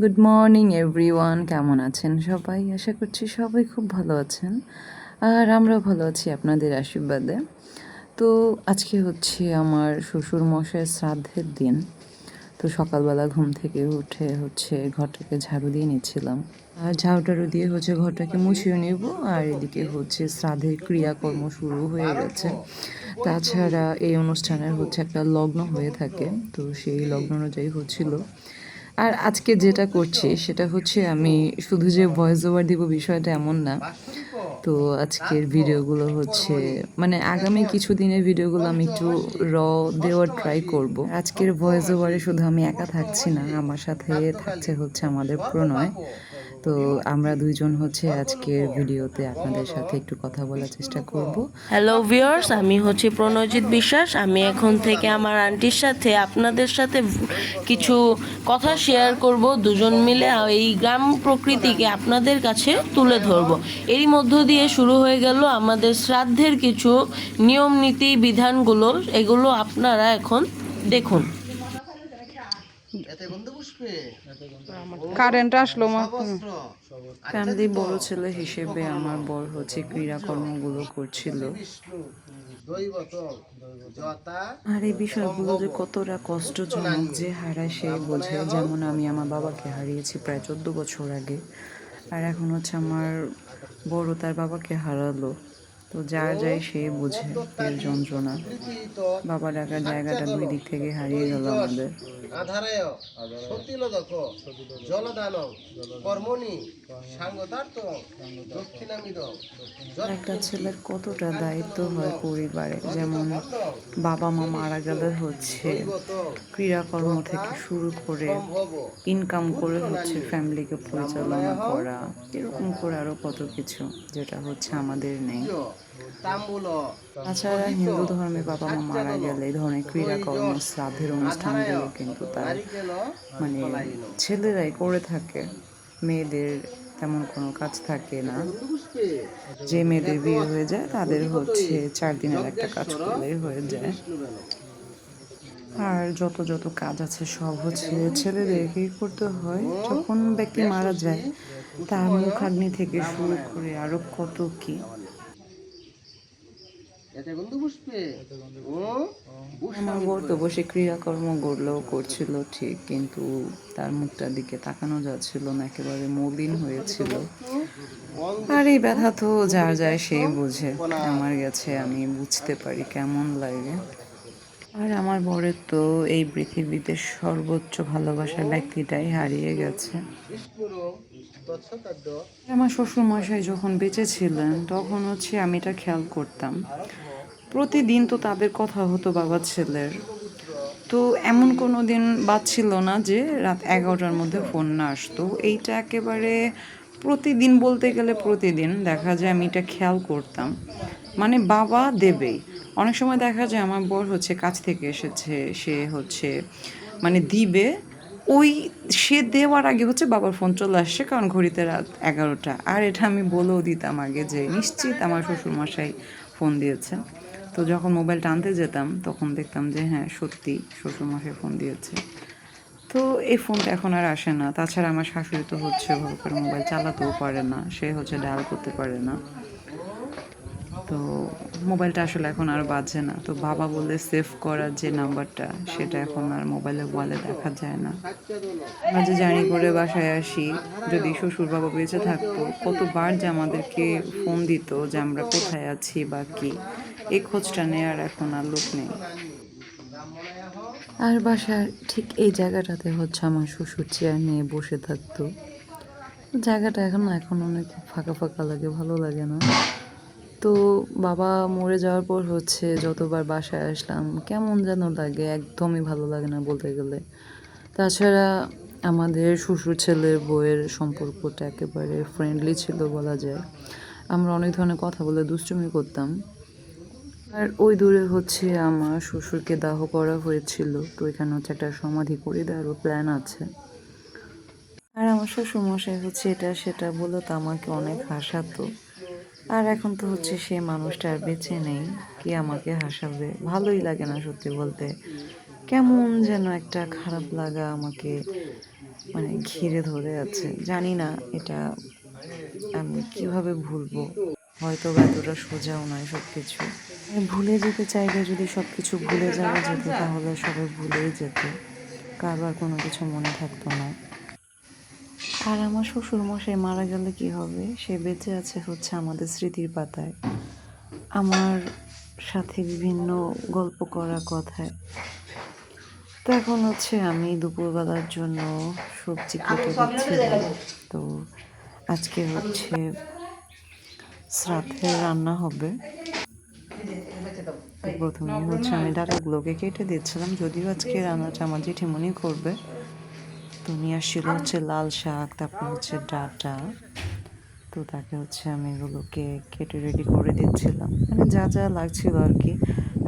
Good morning everyone কেমন আছেন সবাই? আশা করছি সবাই খুব ভালো আছেন। আর আমরাও ভালো আছি আপনাদের আশীর্বাদে। তো আজকে হচ্ছে আমার শ্বশুর মশাইয়ের শ্রাদ্ধের দিন। তো সকালবেলা ঘুম থেকে উঠে হচ্ছে ঘরটাকে ঝাড়ু দিয়ে নিচ্ছিলাম। আর ঝাড়ু টাড়ু দিয়ে হচ্ছে ঘরটাকে মুছিয়ে নেব। আর এদিকে হচ্ছে শ্রাদ্ধের ক্রিয়াকর্ম শুরু হয়ে গেছে। তাছাড়া এই অনুষ্ঠানের হচ্ছে একটা লগ্ন হয়ে থাকে। তো সেই লগ্ন অনুযায়ী হচ্ছিল আর আজকে যেটা করছি, সেটা হচ্ছে আমি শুধু যে ভয়েস ওভার দিব বিষয়টা এমন না। তো আজকের ভিডিওগুলো হচ্ছে মানে আগামী কিছু দিনের ভিডিওগুলো আমি একটু র দেওয়ার ট্রাই করব। আজকের ভয়েস ওভারে শুধু আমি একা থাকছি না, আমার সাথে থাকছে হচ্ছে আমাদের প্রণয়। তো আমরা দুইজন হচ্ছে আজকের ভিডিওতে আপনাদের সাথে একটু কথা বলার চেষ্টা করব। হ্যালো ভিউয়ার্স আমি হচ্ছে প্রণজিৎ বিশ্বাস। আমি এখন থেকে আমার আন্টির সাথে আপনাদের সাথে কিছু কথা শেয়ার করব। দুজন মিলে এই গ্রাম প্রকৃতিকে আপনাদের কাছে তুলে ধরব। এরই মধ্য দিয়ে শুরু হয়ে গেল আমাদের শ্রাদ্ধের কিছু নিয়ম নীতি বিধানগুলো। এগুলো আপনারা এখন দেখুন। কারেন্ট আসলো ফ্যামিলি বড় ছেলে হিসেবে আমার বর হচ্ছে ক্রীড়াকর্মগুলো করছিল। আর এই বিষয়গুলো যে কতটা কষ্টজনক যে হারায় সে বোঝে যেমন আমি আমার বাবাকে হারিয়েছি প্রায় চোদ্দ বছর আগে। আর এখন হচ্ছে আমার বড় তার বাবাকে হারালো। তো যার যায় সে বোঝে এর যন্ত্রণা। বাবা ডাকার জায়গাটা দুই দিক থেকে হারিয়ে গেল আমাদের। একটা ছেলের কতটা দায়িত্ব হয় পরিবারে, যেমন বাবা মা মারা গেলে হচ্ছে ক্রীড়াকর্ম থেকে শুরু করে ইনকাম করে হচ্ছে ফ্যামিলিকে পরিচালনা করা, এরকম করে আরও কত কিছু যেটা হচ্ছে আমাদের নেই। তাছাড়া হিন্দু ধর্মে বাবা মা মারা গেলে এই ধরনের ক্রীড়াকর্ম শ্রাদ্ধের অনুষ্ঠানগুলো কিন্তু তার মানে ছেলেরাই করে থাকে। মেয়েদের তেমন কোনো কাজ থাকে না। যে মেয়েদের বিয়ে হয়ে যায় তাদের হচ্ছে চার দিনের একটা কাজ করলেই হয়ে যায়। আর যত যত কাজ আছে সব হচ্ছে ছেলেদেরকেই করতে হয়। যখন ব্যক্তি মারা যায় তার মুখাগ্নি থেকে শুরু করে আরও কত কি। আমার বর তো বসে ক্রিয়াকর্ম করলেও করছিল ঠিক কিন্তু তার মুখটার দিকে তাকানো যাচ্ছিল না একেবারে মলিন হয়েছিল। আর এই ব্যথা তো যার যায় সে বোঝে আমার গেছে আমি বুঝতে পারি কেমন লাগে। আর আমার বরের তো এই পৃথিবীতে সর্বোচ্চ ভালোবাসার ব্যক্তিটাই হারিয়ে গেছে। আমার শ্বশুর মশাই যখন বেঁচে ছিলেন তখন হচ্ছে আমি এটা খেয়াল করতাম। প্রতিদিন তো তাদের কথা হতো বাবা ছেলের। তো এমন কোনো দিন বাদ ছিল না যে রাত এগারোটার মধ্যে ফোন না আসতো। এইটা একেবারে প্রতিদিন বলতে গেলে প্রতিদিন। দেখা যায় আমি এটা খেয়াল করতাম। মানে বাবা দেবেই। অনেক সময় দেখা যায় আমার বর হচ্ছে কাছ থেকে এসেছে, সে হচ্ছে মানে দিবে। ওই সে দেওয়ার আগে হচ্ছে বাবার ফোন চলে আসছে কারণ ঘড়িতে রাত এগারোটা। আর এটা আমি বলেও দিতাম আগে যে নিশ্চিত আমার শ্বশুরমশাই ফোন দিয়েছে তো যখন মোবাইলটা আনতে যেতাম, তখন দেখতাম যে হ্যাঁ সত্যি শ্বশুর মশাই ফোন দিয়েছে। তো এই ফোনটা এখন আর আসে না। তাছাড়া আমার শাশুড়ি তো হচ্ছে ভালো করে মোবাইল চালাতেও পারে না। সে হচ্ছে ডায়াল করতে পারে না। তো মোবাইলটা আসলে এখন আর বাজে না। তো বাবা বলে সেভ করার যে নাম্বারটা, সেটা এখন আর মোবাইলে ওয়ালে দেখা যায় না। যে জার্নি করে বাসায় আসি, যদি শ্বশুর বাবা বেঁচে থাকতো, কতবার যে আমাদেরকে ফোন দিত যে আমরা কোথায় আছি বা কি। এই খোঁজটা নেওয়ার এখন আর লোক নেই। আর বাসার ঠিক এই জায়গাটাতে হচ্ছে আমার শ্বশুর চেয়ার নিয়ে বসে থাকতো। জায়গাটা এখন এখন অনেক ফাঁকা ফাঁকা লাগে, ভালো লাগে না। তো বাবা মরে যাওয়ার পর হচ্ছে যতবার বাসায় আসলাম, কেমন যেন লাগে, একদমই ভালো লাগে না বলতে গেলে। তাছাড়া আমাদের শ্বশুর ছেলের বউয়ের সম্পর্কটা একেবারে ফ্রেন্ডলি ছিল বলা যায়। আমরা অনেক ধরনের কথা বলে দুষ্টুমি করতাম। আর ওই দূরে হচ্ছে আমার শ্বশুরকে দাহ করা হয়েছিল, তো এখানে হচ্ছে একটা সমাধি করে দেওয়ারও প্ল্যান আছে। আর আমার শ্বশুর মশাই হচ্ছে এটা সেটা বলে তো আমাকে অনেক হাসাতো। আর এখন তো হচ্ছে সে মানুষটা আর বেঁচে নেই, কি আমাকে হাসাবে? ভালোই লাগে না সত্যি বলতে। কেমন যেন একটা খারাপ লাগা আমাকে মানে ঘিরে ধরে আছে। জানি না এটা আমি কীভাবে ভুলবো। হয়তো এতটা সোজাও নয় সব কিছু ভুলে যেতে চাইলে যদি সব কিছু ভুলে যাওয়া যেত তাহলে সবাই ভুলেই যেত। কারও আর কোনো কিছু মনে থাকতো না। আর আমার শ্বশুর মশাই মারা গেলে কি হবে? সে বেঁচে আছে হচ্ছে আমাদের স্মৃতির পাতায়। আমার সাথে বিভিন্ন গল্প করা কথায়। তো এখন হচ্ছে আমি দুপুরবেলার জন্য সবজি কেটে দিচ্ছিলাম তো আজকে হচ্ছে শ্রাদ্ধের রান্না হবে। প্রথমে হচ্ছে আমি ডাটাগুলোকে কেটে দিচ্ছিলাম যদিও আজকে রান্নাটা আমার জেঠিমনি করবে। তো নিয়ে আসছিল হচ্ছে লাল শাক তারপর হচ্ছে ডাটা। তো তাকে হচ্ছে আমি এগুলোকে কেটে রেডি করে দিচ্ছিলাম। মানে যা যা লাগছিল আর কি।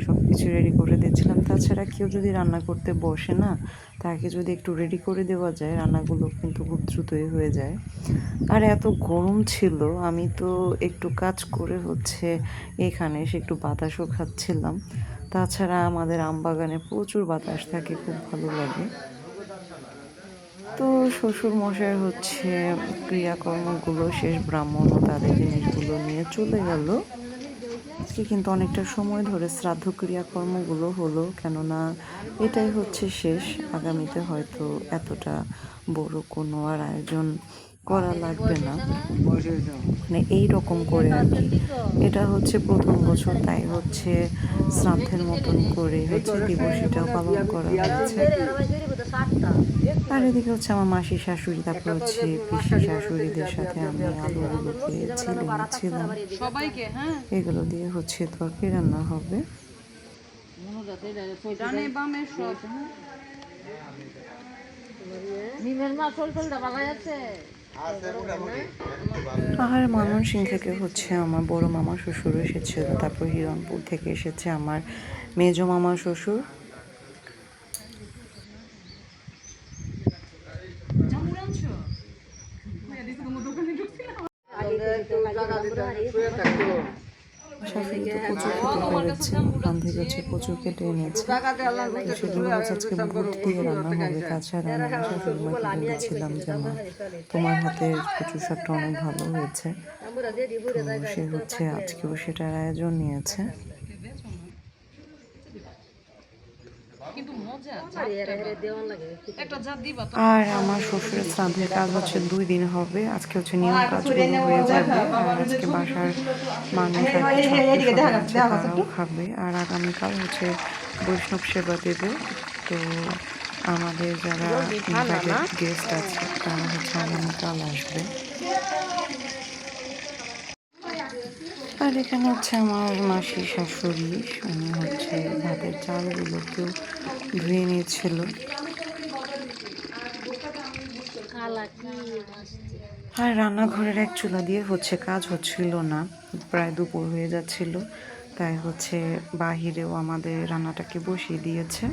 সব কিছু রেডি করে দিচ্ছিলাম তাছাড়া কেউ যদি রান্না করতে বসে না, তাকে যদি একটু রেডি করে দেওয়া যায়, রান্নাগুলো কিন্তু খুব দ্রুতই হয়ে যায়। আর এত গরম ছিল, আমি তো একটু কাজ করে হচ্ছে এখানে এসে একটু বাতাসও খাচ্ছিলাম। তাছাড়া আমাদের আম বাগানে প্রচুর বাতাস থাকে, খুব ভালো লাগে। তো শ্বশুর মশাই হচ্ছে ক্রিয়াকর্মগুলো, শেষ ব্রাহ্মণ তাদের জিনিসগুলো নিয়ে চলে গেল। আজকে কিন্তু অনেকটা সময় ধরে শ্রাদ্ধ ক্রিয়াকর্মগুলো হলো, কেননা এটাই হচ্ছে শেষ। আগামীতে হয়তো এতটা বড় কোনো আর আয়োজন করা লাগবে না। মানে এই রকম করে আর কি। এটা হচ্ছে প্রথম বছর, তাই হচ্ছে শ্রাদ্ধের মতন করে হচ্ছে দিবসীটাও পালন করা হয়েছে আর এদিকে হচ্ছে আমার মাসি শাশুড়ি তারপর হচ্ছে পিসি শাশুড়িদের সাথে আমি আলুগুলোকে ছিলে নিচ্ছিলাম এগুলো দিয়ে হচ্ছে তরকারি রান্না হবে। আর ময়মনসিং থেকে হচ্ছে আমার বড় মামা শ্বশুর এসেছিল তারপর হিরণপুর থেকে এসেছে আমার মেজো মামা শ্বশুর। ওখান থেকে প্রচুর কেটে আজকে তাছাড়া তোমার হাতের কচু শাকটা অনেক ভালো হয়েছে সে হচ্ছে আজকেও সেটার আয়োজন নিয়েছে কিন্তু মজা একটা যা দিবা তো আর আমার শ্বশুরের শ্রাদ্ধের কাজ হচ্ছে দুই দিন হবে আজকে হচ্ছে নিয়ম কাজগুলো হয়ে যাবে আর আজকে বাসার মানুষ সব কিছু আছে, তারাও খাবে আর আগামীকাল হচ্ছে বৈষ্ণব সেবা দেবে তো আমাদের যারা গেস্ট আছে তারা হচ্ছে আগামীকাল আসবে। আর এখানে হচ্ছে আমার মাসি শাশুড়ি, উনি হচ্ছে ভাতের চালগুলোকেও ধুয়ে নিয়েছিল। আর রান্নাঘরের এক চুলা দিয়ে হচ্ছে কাজ হচ্ছিল না, প্রায় দুপুর হয়ে যাচ্ছিল। তাই হচ্ছে বাহিরেও আমাদের রান্নাটাকে বসিয়ে দিয়েছে।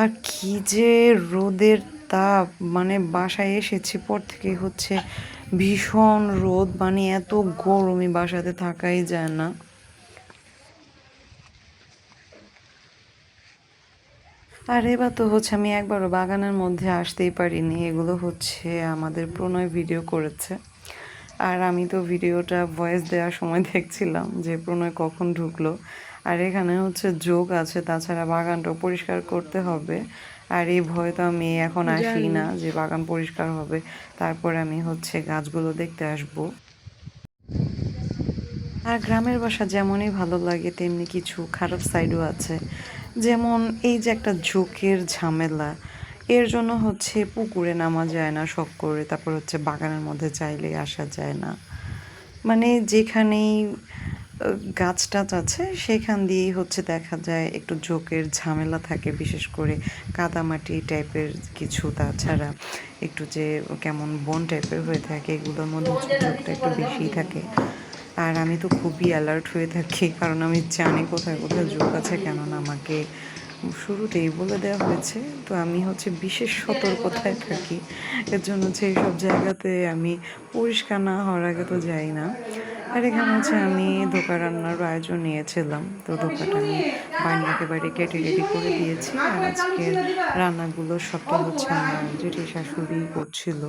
আর কি যে রোদের তাপ মানে বাসায় এসেছি পর থেকে হচ্ছে ভীষণ রোদ মানে এত গরমই বাসাতে থাকাই যায় না। আর এবার তো হচ্ছে আমি একবারও বাগানের মধ্যে আসতেই পারিনি, এগুলো হচ্ছে আমাদের প্রণয় ভিডিও করেছে। আর আমি তো ভিডিওটা ভয়েস দেওয়ার সময় দেখছিলাম যে প্রণয় কখন ঢুকলো। আর এখানে হচ্ছে যোগ আছে তাছাড়া বাগানটা পরিষ্কার করতে হবে। আর এই ভয় তো আমি এখন আসি না যে বাগান পরিষ্কার হবে। তারপরে আমি হচ্ছে গাছগুলো দেখতে আসব। আর গ্রামের বাসা যেমনই ভালো লাগে তেমনি কিছু খারাপ সাইডও আছে। যেমন এই যে একটা ঝোঁকের ঝামেলা এর জন্য হচ্ছে পুকুরে নামা যায় না শখ করে তারপর হচ্ছে বাগানের মধ্যে চাইলে আসা যায় না। মানে যেখানেই গাছ টাছ আছে, সেখান দিয়েই হচ্ছে দেখা যায় একটু জোকের ঝামেলা থাকে, বিশেষ করে কাদামাটি টাইপের কিছু। তাছাড়া একটু যে কেমন বন টাইপের হয়ে থাকে, এগুলোর মধ্যে জোকটা একটু বেশিই থাকে। আর আমি তো খুবই অ্যালার্ট হয়ে থাকি, কারণ আমি জানি কোথায় কোথায় জোক আছে, কেননা আমাকে শুরুতেই বলে দেওয়া হয়েছে, তো আমি হচ্ছে বিশেষ সতর্কতায় থাকি। এর জন্য হচ্ছে এইসব জায়গাতে আমি পরিষ্কার না হওয়ার আগে তো যাই না। আর এখানে হচ্ছে আমি ধোকা রান্নার আয়োজন নিয়েছিলাম, তো ধোকাটা আমি বাইরে একেবারে কেটে রেডি করে দিয়েছি। আর আজকের রান্নাগুলো সবটা হচ্ছে আমার জেঠি শাশুড়ি করছিল,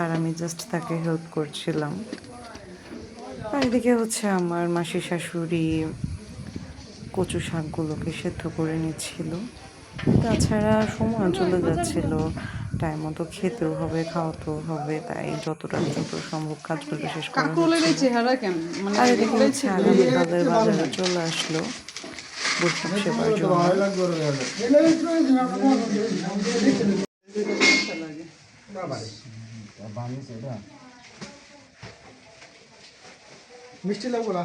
আর আমি জাস্ট তাকে হেল্প করছিলাম। আর এদিকে হচ্ছে আমার মাসি শাশুড়ি কচু শাকগুলোকে সেদ্ধ করে নিচ্ছিল। তাছাড়া সময় চলে যাচ্ছিল। টাইম মতো খেতেও হবে খাওয়াতেও হবে তাই যতটা দ্রুত সম্ভব কাজগুলো শেষ করা মানে আর এদিকে হচ্ছে আগামীকালের বাজারে চলে আসলো বৈশাখ সেবার জন্য। মিষ্টি লাগবো না?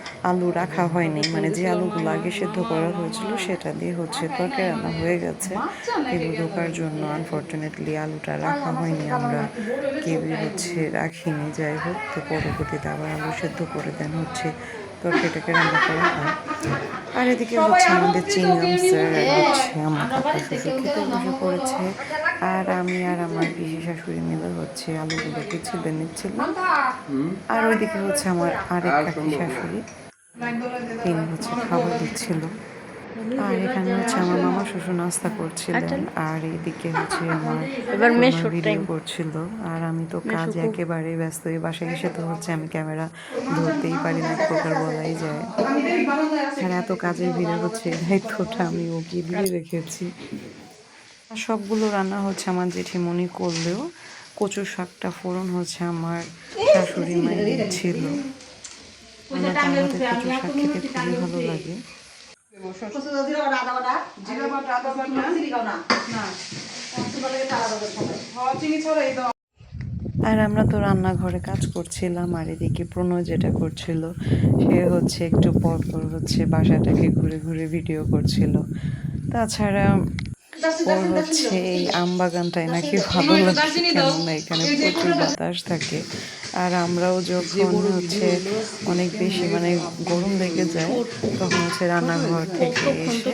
আলু রাখা হয়নি। মানে যে আলুগুলো আগে সেদ্ধ করা হয়েছিল সেটা দিয়ে হচ্ছে তরকারি রান্না হয়ে গেছে। কিন্তু ঢোকার জন্য আনফর্চুনেটলি আলুটা রাখা হয়নি আমরা কেউই হচ্ছে রাখিনি। যাই হোক তো পরবর্তীতে আবার আলু সেদ্ধ করে দেন হচ্ছে তরকারিটাকে রান্না করা হয়। আর এদিকে হচ্ছে আমাদের চিংগাম স্যার হচ্ছে আমার কাকা খেতে বসে পড়েছে। আর আমি আর আমার পিসি শাশুড়ি মিলে হচ্ছে আলুগুলোকে ছিঁড়ে নিচ্ছিলাম আর ওইদিকে হচ্ছে আমার আরেক কাকি শাশুড়ি। তিনি হচ্ছে খাবার দিচ্ছিল। আর এখানে হচ্ছে আমার মামা শ্বশুর নাস্তা করছিলেন। আর এইদিকে হচ্ছে আমার এবার ভিডিও করছিল। আর আমি তো কাজে একেবারে ব্যস্ত। এই বাসায় এসে তো হচ্ছে আমি ক্যামেরা ধরতেই পারি না প্রকার বলাই যায়। আর এত কাজের ভিড়ে হচ্ছে দায়িত্বটা আমি ওকে দিয়ে রেখেছি। আর সবগুলো রান্না হচ্ছে আমার জেঠিমণি করলেও। কচু শাকটা ফোড়ন হচ্ছে আমার শাশুড়ি মায়ের ছিল আমার তার হাতে কচু শাক খেতে খুবই ভালো লাগে। জিরা বাটা? আদা বাটা না। হ্যাঁ চিনি ছড়াই দাও। আর আমরা তো রান্নাঘরে কাজ করছিলাম আর এদিকে প্রণয় যেটা করছিল সে হচ্ছে একটু পর পর হচ্ছে বাসাটাকে ঘুরে ঘুরে ভিডিও করছিল। তাছাড়া হচ্ছে এই আম বাগানটাই নাকি ভালো লাগে কেননা এখানে প্রচুর বাতাস থাকে। আর আমরাও যখন হচ্ছে অনেক বেশি মানে গরম লেগে যায় তখন হচ্ছে রান্নাঘর থেকে এসে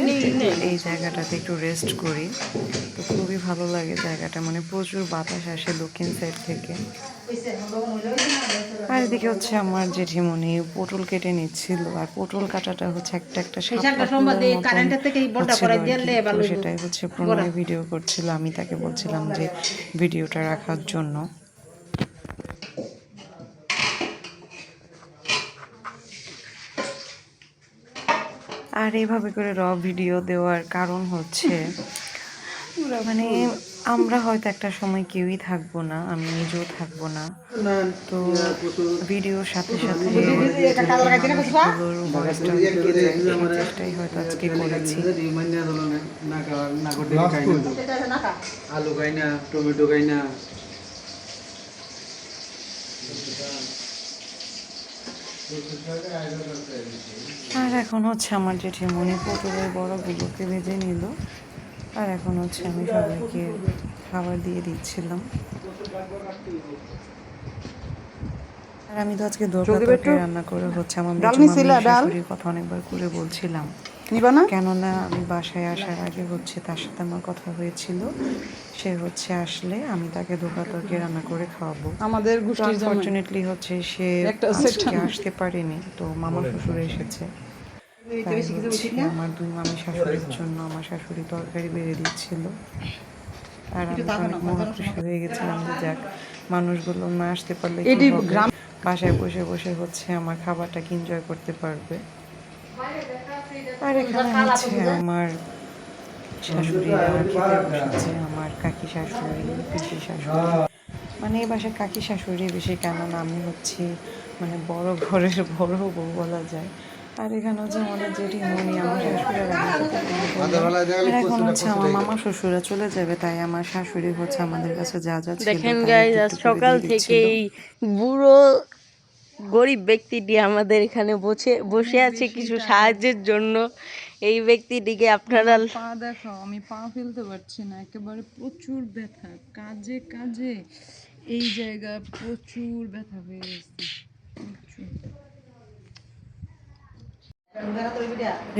এই জায়গাটাতে একটু রেস্ট করি। তো খুবই ভালো লাগে জায়গাটা মানে প্রচুর বাতাস আসে দক্ষিণ সাইড থেকে। আর এদিকে হচ্ছে আমার জেঠিমণি পটল কেটে নিচ্ছিল আর পটল কাটাটা হচ্ছে একটা একটা সেটাই হচ্ছে প্রণয় ভিডিও করছিল আমি তাকে বলছিলাম যে ভিডিওটা রাখার জন্য। আর এভাবে করে র ভিডিও দেওয়ার কারণ হচ্ছে মানে আমরা হয়তো একটা সময় কেউই থাকব না আমি নিজেও থাকব না। তো ভিডিওর সাথে সাথে চেষ্টাই হয়তো আজকে করেছি। আলু খাই না টমেটো খাই না আর এখন হচ্ছে আমার জেঠিমণি পটলের বড়গুলোকে ভেজে নিল। আর এখন হচ্ছে আমি সবাইকে খাবার দিয়ে দিচ্ছিলাম। আর আমি তো আজকে দোরকা রান্না করে হচ্ছে আমার শাশুড়ির কথা অনেকবার করে বলছিলাম। নিবা না? কেননা আমি বাসায় আসার আগে হচ্ছে তার সাথে আমার কথা হয়েছিল। সে হচ্ছে আসলে আমি তাকে ধোকা তরকারি রান্না করে খাওয়াবো। আমাদের আনফর্চুনেটলি হচ্ছে সে আসতে পারেনি তো মামা শ্বশুর এসেছে। আমার দুই মামি শাশুড়ির জন্য আমার শাশুড়ি তরকারি বেড়ে দিচ্ছিল। আর আমি অনেক মহা খুশি হয়ে গেছিলাম যে যাক মানুষগুলো না আসতে পারলে কি গ্রাম- বাসায় বসে বসে হচ্ছে আমার খাবারটাকে এনজয় করতে পারবে? আর এখানে হচ্ছে আমার খেতে বসেছে আমার কাকি শাশুড়ি পিসি শাশুড়ি। মানে এই বাসায় কাকি শাশুড়ি বেশি কেননা আমি হচ্ছে মানে বড় ঘরের বড় বউ বলা যায়। আর এখানে হচ্ছে আমাদের যেটি মনি আমার শাশুড়ি এখন হচ্ছে আমার মামা শ্বশুরা চলে যাবে তাই আমার শাশুড়ি হচ্ছে আমাদের কাছে যা যা দেখেন গাইজ আজ সকাল দিয়ে থেকে এই বুড়ো গরিব ব্যক্তিটি আমাদের এখানে বসে বসে আছে কিছু সাহায্যের জন্য। এই ব্যক্তিটিকে আপনারা পা দেখো আমি পা ফেলতে পারছি না একেবারে প্রচুর ব্যথা কাজে কাজে। এই জায়গা প্রচুর ব্যথা হয়ে গেছে প্রচুর।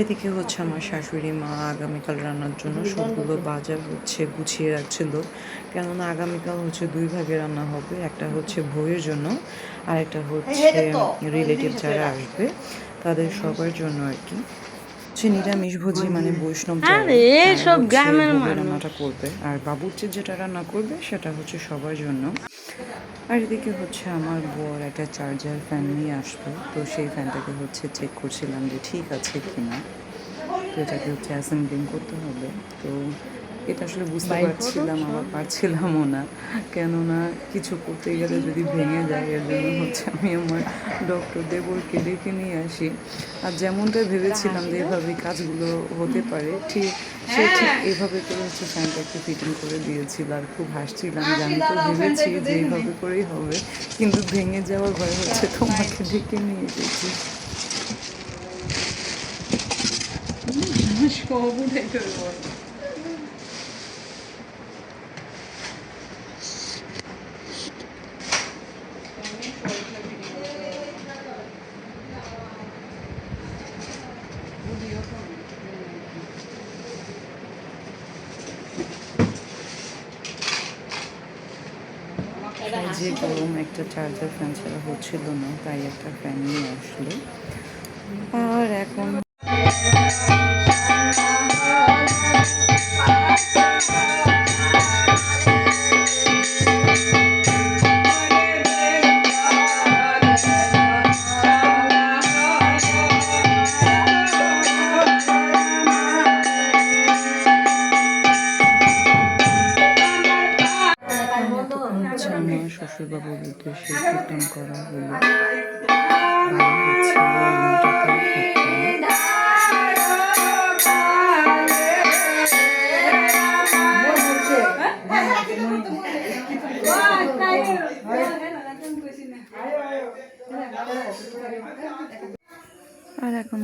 এদিকে হচ্ছে আমার শাশুড়ি মা আগামীকাল রান্নার জন্য সবগুলো বাজার হচ্ছে গুছিয়ে রাখছিল কেননা আগামীকাল হচ্ছে দুই ভাগে রান্না হবে একটা হচ্ছে বইয়ের জন্য আর একটা হচ্ছে রিলেটিভ যারা আসবে তাদের সবার জন্য আর কি। সে নিরামিষ ভোজি মানে বৈষ্ণব আরে, সব গ্রামের রান্নাটা করবে। আর বাবুর্চির যেটা রান্না করবে সেটা হচ্ছে সবার জন্য। আর এদিকে হচ্ছে আমার বর একটা চার্জার ফ্যান নিয়ে আসলো। তো সেই ফ্যানটাকে হচ্ছে চেক করছিলাম যে ঠিক আছে কি না তো এটাকে হচ্ছে অ্যাসেম্বলিং করতে হবে। তো এটা আসলে বুঝতে পারছিলাম আবার পারছিলামও না। কেননা কিছু করতে গেলে যদি ভেঙে যায় এর জন্য হচ্ছে আমি আমার ডক্টর দেবরকে ডেকে নিয়ে আসি। আর যেমনটা ভেবেছিলাম যে এভাবে কাজগুলো হতে পারে ঠিক সে ঠিক এইভাবে করে হচ্ছে ফ্যানটাকে ফিটিং করে দিয়েছিল আর খুব হাসছিলাম যে আমি তো ভেবেছি যে এইভাবে করেই হবে কিন্তু ভেঙে যাওয়ার ভয় হচ্ছে তোমাকে ডেকে নিয়ে এসেছি ফেলব তাই যে গরম একটা চার্জার ফ্যান ছাড়া হচ্ছিল না তাই একটা ফ্যান নিয়ে আসলো। আর এখন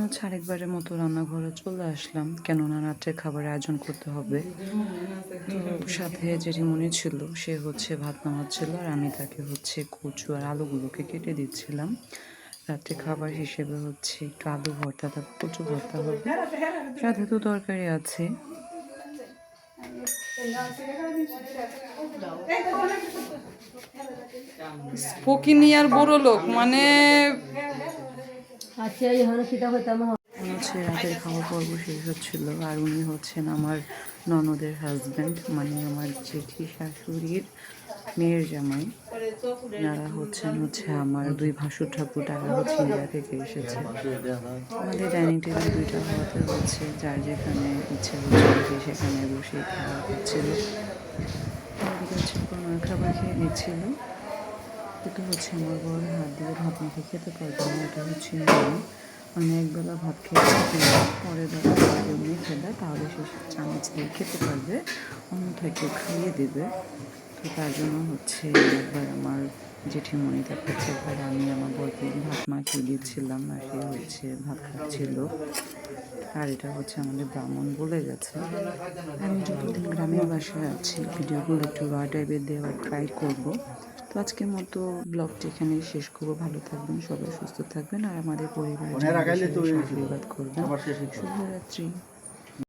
হচ্ছে আরেকবারের মতো রান্নাঘরে চলে আসলাম। কেননা রাত্রের খাবারের আয়োজন করতে হবে। তো সাথে যেটি মনে ছিল, সে হচ্ছে ভাত নামাচ্ছিল আর আমি তাকে হচ্ছে কচু আর আলুগুলোকে কেটে দিচ্ছিলাম। রাত্রে খাবার হিসেবে হচ্ছে একটু আলু ভর্তা, তারপর কচু ভর্তা হবে। সাথে তো তরকারি আছে। ফকিনি আর বড় লোক মানে শেষ হচ্ছিল, আর উনি হচ্ছেন আমার ননদের হাজব্যান্ড মানে আমার জেঠি শাশুড়ির মেয়ের জামাই। যারা হচ্ছেন হচ্ছে আমার দুই ভাসুর ঠাকুর, তারা হচ্ছে ইন্ডিয়া থেকে এসেছে। আমাদের ডাইনিং টেবিল দুইটা হওয়াতে হচ্ছে, যার যেখানে ইচ্ছে হচ্ছে সেখানে বসে খাওয়া হচ্ছিল। হচ্ছে খাবার খেয়ে নিচ্ছিল। এটা হচ্ছে আমার বড় হাত দিয়ে ভাত মেখে খেতে পারবে না, এটা হচ্ছে নিয়ম। মানে একবেলা ভাত খেয়ে পরের বেলা খেলে তাহলে সে চামচ দিয়ে খেতে পারবে অন্যথাকে খাইয়ে দেবে। তো তার জন্য হচ্ছে একবার আমার জেঠিমণি কাছে একবার আমি আমার বরকে ভাত মাখিয়ে দিচ্ছিলাম, আর সে হচ্ছে ভাত খাচ্ছিল। আর এটা হচ্ছে আমাদের ব্রাহ্মণ বলে গেছে। আমি যতদিন গ্রামের বাসায় আছি, ভিডিওগুলো একটু টাইপের দেওয়ার ট্রাই করব। তো আজকের মতো ব্লগটি এখানে শেষ করব। ভালো থাকবেন সবাই সুস্থ থাকবেন আর আমাদের পরিবারের বেশি আশীর্বাদ করবেন। শুভরাত্রি।